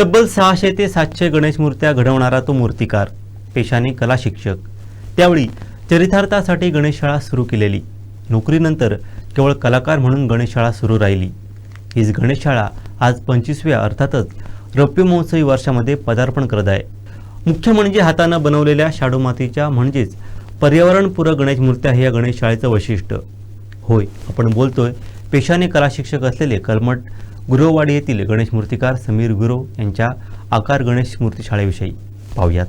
तब्बल सहाशे ते सातशे गणेश मूर्त्या घडवणारा तो मूर्तिकार पेशाने कला शिक्षक. त्यावेळी चरितार्थासाठी गणेशशाळा सुरू केलेली. नोकरीनंतर केवळ कलाकार म्हणून गणेशशाळा सुरू राहिली. हीच गणेशशाळा आज पंचवीसव्या अर्थातच रौप्य महोत्सवी वर्षामध्ये पदार्पण करत आहे. मुख्य म्हणजे हातानं बनवलेल्या शाडू मातीच्या म्हणजेच पर्यावरणपूरक गणेश मूर्त्या हे या गणेशशाळेचं वैशिष्ट्य. होय आपण बोलतोय पेशाने कला शिक्षक असलेले कलमट गुरुवाडी येथील गणेश मूर्तिकार समीर गुरव यांच्या आकार गणेश मूर्ती शाळेविषयी पाहूयात.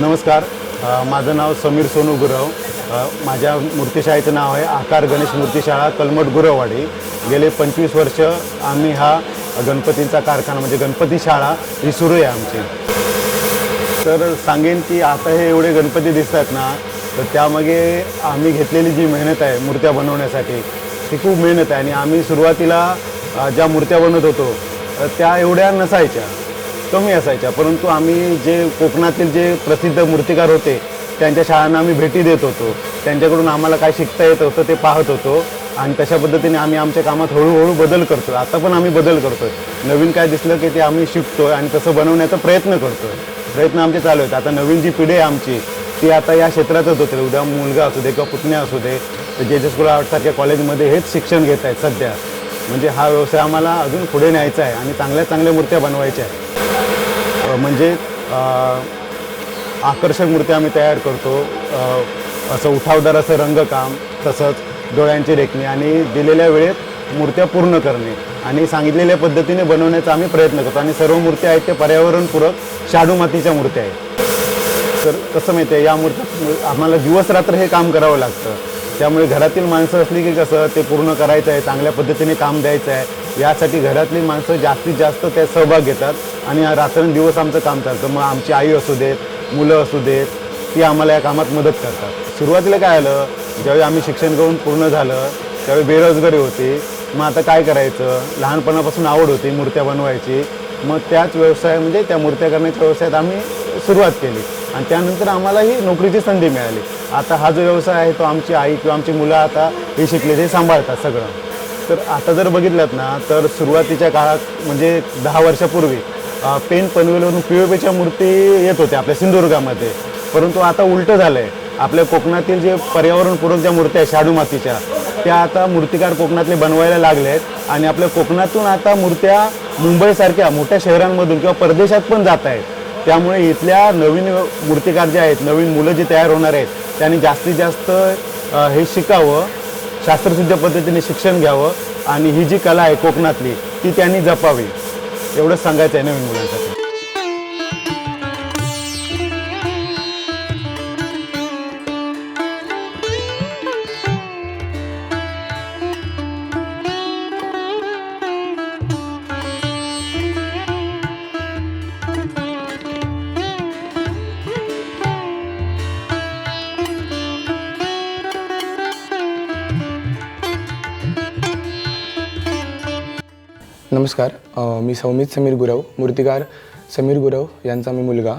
नमस्कार. माझं नाव समीर सोनू गुरव. माझ्या मूर्तीशाळेचं नाव आहे आकार गणेश मूर्तीशाळा कलमट गुरववाडी. गेले पंचवीस वर्ष आम्ही हा गणपतींचा कारखाना म्हणजे गणपती शाळा ही सुरू आहे आमची. तर सांगेन की आता हे एवढे गणपती दिसतात ना तर त्यामागे आम्ही घेतलेली जी मेहनत आहे मूर्त्या बनवण्यासाठी ती खूप मेहनत आहे. आणि आम्ही सुरुवातीला ज्या मूर्त्या बनवत होतो त्या एवढ्या नसायच्या. कमी असायच्या. परंतु आम्ही जे कोकणातील जे प्रसिद्ध मूर्तिकार होते त्यांच्या शाळांना आम्ही भेटी देत होतो. त्यांच्याकडून आम्हाला काय शिकता येत होतं ते पाहत होतो. आणि तशा पद्धतीने आम्ही आमच्या कामात हळूहळू बदल करतो आता पण आम्ही बदल करतोय. नवीन काय दिसलं की ते आम्ही शिकतोय आणि तसं बनवण्याचा प्रयत्न करतोय. प्रयत्न आमचे चालू आहेत. आता नवीन जी पिढी आहे आमची ती आता या क्षेत्रातच होते. उद्या मुलगा असू दे किंवा पुतण्या असू दे तर जे जे स्कूल आर्टसारख्या कॉलेजमध्ये हेच शिक्षण घेत आहेत सध्या. म्हणजे हा व्यवसाय आम्हाला अजून पुढे न्यायचा आहे आणि चांगल्या चांगल्या मूर्त्या बनवायच्या आहेत. म्हणजे आकर्षक मूर्त्या आम्ही तयार करतो. असं उठावदार असं रंगकाम तसंच डोळ्यांची रेखणी आणि दिलेल्या वेळेत मूर्त्या पूर्ण करणे आणि सांगितलेल्या पद्धतीने बनवण्याचा आम्ही प्रयत्न करतो. आणि सर्व मूर्त्या आहेत ते पर्यावरणपूरक शाडू मातीच्या मूर्त्या आहेत. तर कसं माहिती आहे या मूर्त्या आम्हाला दिवस रात्र हे काम करावं लागतं. त्यामुळे घरातील माणसं असली की कसं ते पूर्ण करायचं आहे चांगल्या पद्धतीने काम द्यायचं आहे. यासाठी घरातली माणसं जास्तीत जास्त त्यात सहभाग घेतात. आणि रात्रंदिवस आमचं काम चालतं. मग आमची आई असू देत मुलं असू देत ती आम्हाला या कामात मदत करतात. सुरुवातीला काय आलं? ज्यावेळी आम्ही शिक्षण करून पूर्ण झालं त्यावेळी बेरोजगारी होती. मग आता काय करायचं? लहानपणापासून आवड होती मूर्त्या बनवायची. मग त्याच व्यवसाय म्हणजे त्या मूर्त्या करण्याच्या व्यवसायात आम्ही सुरुवात केली. आणि त्यानंतर आम्हाला ही नोकरीची संधी मिळाली. आता हा जो व्यवसाय आहे तो आमची आई किंवा आमची मुलं आता हे शिकले ते सांभाळतात सगळं. तर आता जर बघितलं ना तर सुरुवातीच्या काळात म्हणजे दहा वर्षापूर्वी पेन पनवेलवरून पी ओ पीच्या मूर्ती येत होत्या आपल्या सिंधुदुर्गामध्ये. परंतु आता उलटं झालं आहे आपल्या कोकणातील जे पर्यावरणपूरक ज्या मूर्त्या आहेत शाडू मातीच्या त्या आता मूर्तिकार कोकणातले बनवायला लागले आहेत. आणि आपल्या कोकणातून आता मूर्त्या मुंबईसारख्या मोठ्या शहरांमधून किंवा परदेशात पण जात आहेत. त्यामुळे इथल्या नवीन मूर्तिकार जे आहेत नवीन मुलं जे तयार होणार आहेत त्यांनी जास्तीत जास्त हे शिकावं. शास्त्रशुद्ध पद्धतीने शिक्षण घ्यावं आणि ही जी कला आहे कोकणातली ती त्यांनी जपावी. एवढंच सांगायचं आहे नवीन मुलांसाठी. नमस्कार. मी सौमित समीर गुरव मूर्तिकार समीर गुरव यांचा मी मुलगा.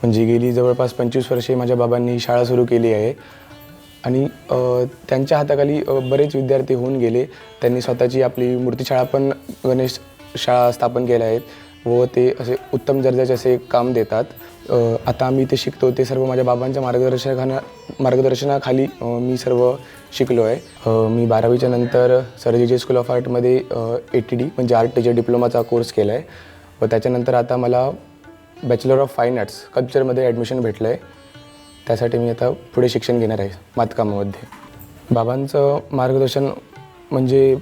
म्हणजे गेली जवळपास पंचवीस वर्षे माझ्या बाबांनी शाळा सुरू केली आहे. आणि त्यांच्या हाताखाली बरेच विद्यार्थी होऊन गेले. त्यांनी स्वतःची आपली मूर्तीशाळा पण गणेश शाळा स्थापन केल्या आहेत व ते असे उत्तम दर्जाचे असे काम देतात. आता आम्ही ते शिकतो ते सर्व माझ्या बाबांच्या मार्गदर्शना मार्गदर्शनाखाली मी सर्व शिकलो आहे मी बारावीच्या नंतर सर स्कूल ऑफ आर्टमध्ये ए टी डी म्हणजे आर्ट टीचर डिप्लोमाचा कोर्स केला आहे व त्याच्यानंतर आता मला बॅचलर ऑफ फाईन आर्ट्स कल्चरमध्ये ॲडमिशन भेटलं आहे त्यासाठी मी आता पुढे शिक्षण घेणार आहे मातकामामध्ये बाबांचं मार्गदर्शन म्हणजे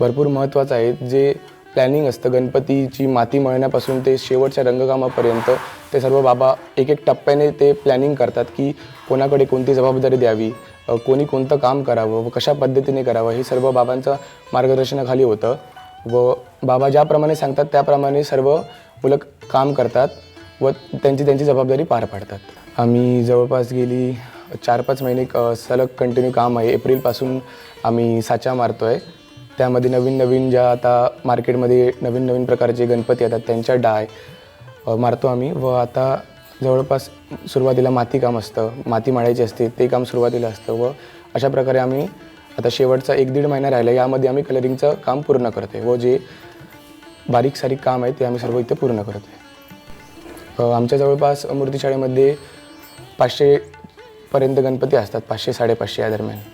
भरपूर महत्त्वाचं आहे. जे प्लॅनिंग असतं. गणपतीची माती मळण्यापासून ते शेवटच्या रंगकामापर्यंत ते सर्व बाबा एक एक टप्प्याने ते प्लॅनिंग करतात की कोणाकडे कोणती जबाबदारी द्यावी कोणी कोणतं काम करावं व कशा पद्धतीने करावं हे सर्व बाबांचं मार्गदर्शनाखाली होतं. व बाबा ज्याप्रमाणे सांगतात त्याप्रमाणे सर्व मुलं काम करतात व त्यांची त्यांची जबाबदारी पार पाडतात. आम्ही जवळपास गेली चार पाच महिने सलग कंटिन्यू काम आहे. एप्रिलपासून आम्ही साचा मारतो आहे त्यामध्ये नवीन नवीन ज्या आता मार्केटमध्ये नवीन नवीन प्रकारचे गणपती येतात त्यांच्या डाय मारतो आम्ही. व आता जवळपास सुरुवातीला माती काम असतं. माती माळायची असते ते काम सुरुवातीला असतं. व अशा प्रकारे आम्ही आता शेवटचा एक दीड महिना राहिला यामध्ये आम्ही कलरिंगचं काम पूर्ण करते व जे बारीक सारीक काम आहे ते आम्ही सर्व इथे पूर्ण करतो आमच्या जवळपास मूर्तीशाळेमध्ये पाचशेपर्यंत गणपती असतात पाचशे साडेपाचशे या दरम्यान.